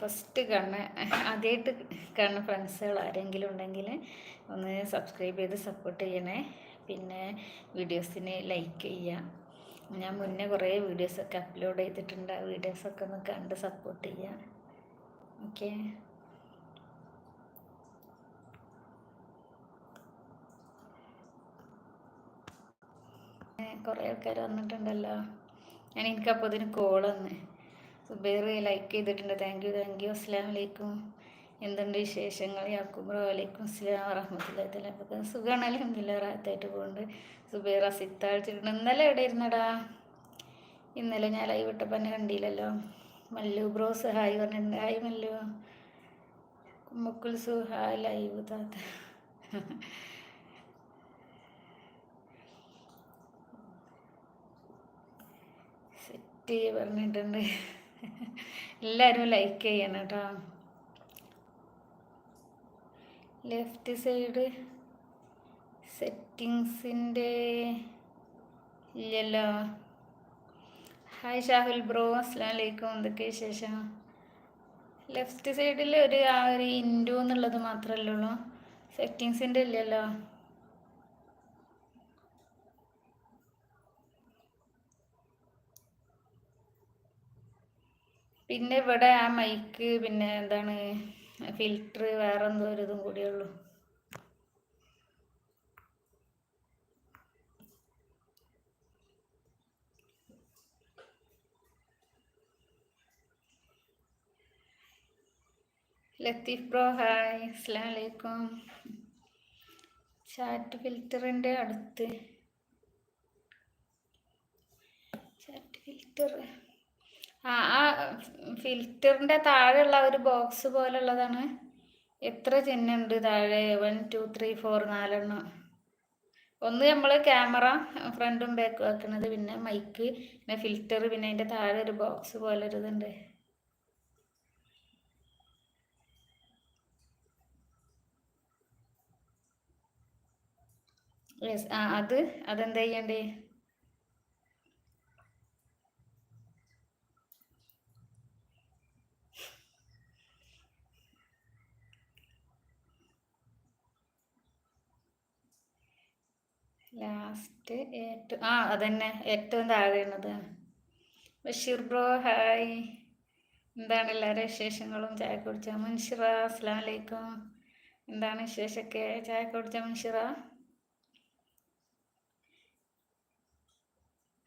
First കാണുന്ന ആദ്യമായിട്ട് കാണുന്ന ഫ്രണ്ട്സുകൾ ആരെങ്കിലും ഉണ്ടെങ്കിൽ ഒന്ന് സബ്സ്ക്രൈബ് ചെയ്ത് സപ്പോർട്ട് ചെയ്യണേ. പിന്നെ വീഡിയോസിന് ലൈക്ക് ചെയ്യുക ഞാൻ മുന്നേ കുറേ വീഡിയോസൊക്കെ അപ്ലോഡ് ചെയ്തിട്ടുണ്ട്. ആ വീഡിയോസൊക്കെ ഒന്ന് കണ്ട് സപ്പോർട്ട് ചെയ്യുക ഓക്കെ കുറേ ആൾക്കാർ വന്നിട്ടുണ്ടല്ലോ. ഞാൻ എനിക്കപ്പോൾ ഇതിന് കോൾ വന്ന് സുബൈർ ലൈക്ക് ചെയ്തിട്ടുണ്ട്. താങ്ക് യു താങ്ക് യു അസ്സാം വലൈക്കും എന്തുണ്ട് വിശേഷങ്ങൾ? യാക്കൂബ് വലൈക്കും അസ്ലാം വറഹമത്തുള്ള സുഖമാണ് അലഹമില്ല റാത്തായിട്ട് പോകുന്നുണ്ട് സുബൈർ അസിത്താഴ്ചിട്ടുണ്ട് ഇന്നലെ എവിടെ ഇരുന്നടാ? ഇന്നലെ ഞാൻ ലൈവ് ഇട്ടപ്പോൾ തന്നെ കണ്ടില്ലല്ലോ. മല്ലു ബ്രോസ് ഹായ് പറഞ്ഞിട്ടുണ്ട്. ഹായ് മല്ലു. കുമ്മക്കുൽസു ഹായ് ലൈവ് താത്ത. സെറ്റ് പറഞ്ഞിട്ടുണ്ട്. എല്ലാവരും ലൈക്ക് ചെയ്യണം കേട്ടോ ലെഫ്റ്റ് സൈഡ് സെറ്റിങ്സിന്റെ ഇല്ലല്ലോ. ഹായ് ഷാഹുൽ ബ്രോ അസ്സാം വലൈക്കും എന്തൊക്കെ വിശേഷം? ലെഫ്റ്റ് സൈഡിൽ ഒരു ആ ഒരു ഇൻഡു എന്നുള്ളത് മാത്രമല്ലേ ഉള്ളൂ. സെറ്റിങ്സിന്റെ ഇല്ലല്ലോ. പിന്നെ ഇവിടെ ആ മൈക്ക് പിന്നെ എന്താണ് ഫിൽറ്റർ വേറെ എന്തോ ഒരു ഇതും കൂടിയുള്ളൂ ലത്തീഫ് ബ്രോ ഹായ് അസ്സാം വലൈക്കും ചാറ്റ് ഫിൽറ്ററിന്റെ അടുത്ത്. ചാറ്റ് ഫിൽറ്റർ ആ ആ ഫിൽറ്ററിന്റെ താഴെയുള്ള ഒരു ബോക്സ് പോലുള്ളതാണ്. എത്ര ചിഹ്നമുണ്ട് താഴെ? വൺ ടു ത്രീ ഫോർ നാലെണ്ണം. ഒന്ന് നമ്മൾ ക്യാമറ ഫ്രണ്ടും ബാക്കും ആക്കുന്നത് പിന്നെ മൈക്ക് പിന്നെ ഫിൽറ്റർ പിന്നെ അതിന്റെ താഴെ ഒരു ബോക്സ് പോലെ ഒരു ഇതുണ്ട്. യെസ് ആ അത് അതെന്താ ചെയ്യണ്ടേ? ലാസ്റ്റ് ഏറ്റവും ആ അതന്നെ. ഏറ്റവും താഴെയുള്ളത് ബഷീർ ബ്രോ ഹായ്. എന്താണ് എല്ലാവരും വിശേഷങ്ങളും? ചായ കുടിച്ച? മുൻഷിറ അസ്സാം വലൈക്കും എന്താണ് വിശേഷമൊക്കെ? ചായ കുടിച്ച മുൻഷിറ?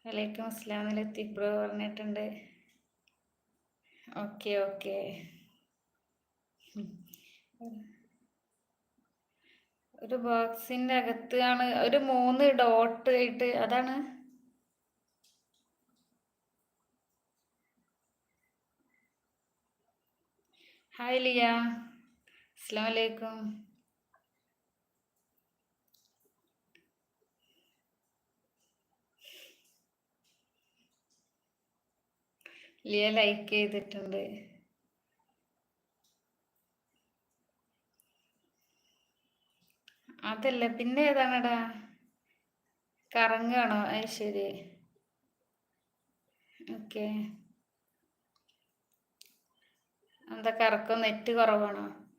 വലൈക്കും അസ്ലാം ലത്തീഫ് ബ്രോ പറഞ്ഞിട്ടുണ്ട്. Okay okay. ഒരു ബോക്സിന്റെ അകത്ത് ആണ് ഒരു മൂന്ന് ഡോട്ട് ആയിട്ട് അതാണ്. ഹായ് ലിയ അസ്സാം വലൈക്കും ലിയ ലൈക്ക് ചെയ്തിട്ടുണ്ട്. അതല്ല പിന്നെ ഏതാണടാ? കറങ്ങാണോ? അത് ശരി. ഓക്കെ. എന്താ കറക്കം? നെറ്റ് കുറവാണോ?